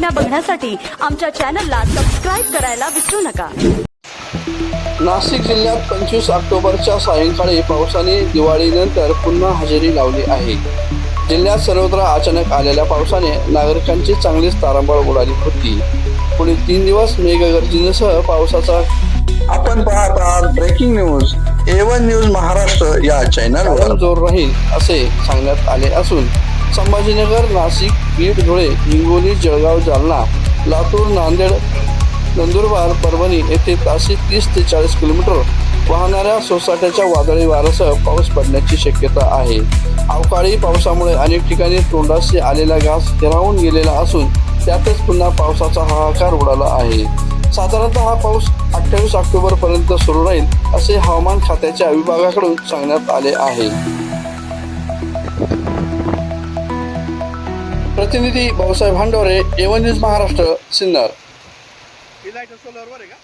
बातम्या बघण्यासाठी आमच्या चॅनलला सबस्क्राईब करायला विसरू नका. नाशिक जिल्ह्यात पंचवीस ऑक्टोबरच्या सायंकाळी पावसाने दिवाळीनंतर पुन्हा हजेरी लावली आहे. जिल्ह्यात सर्वत्र अचानक आलेल्या पावसाने नागरिकांची चांगलीच तारांबळ उडाली होती. पुढील तीन दिवस मेघगर्जनेसह पावसाचा आपण पाहत आहात breaking news A one news Maharashtra या चॅनलवर जोर राहील असे सांगण्यात आले असून संभाजीनगर नाशिक बीड धुळे हिंगोली जळगाव जालना लातूर नांदेड नंदुरबार परभणी येथे ताशी तीस ते चाळीस किलोमीटर वाहणाऱ्या सोसाट्याच्या वादळी वाऱ्यासह पाऊस पडण्याची शक्यता आहे. अवकाळी पावसामुळे अनेक ठिकाणी तोंडाशी आलेला घास हिरावून गेलेला असून त्यातच पुन्हा पावसाचा हाहाकार उडाला आहे. साधारणतः हा पाऊस अठ्ठावीस ऑक्टोबर पर्यंत सुरू राहील असे हवामान खात्याच्या विभागाकडून सांगण्यात आले आहे. प्रतिनिधी Bhausaheb Handore A one news Maharashtra Sinnar. Light सोलरवर आहे का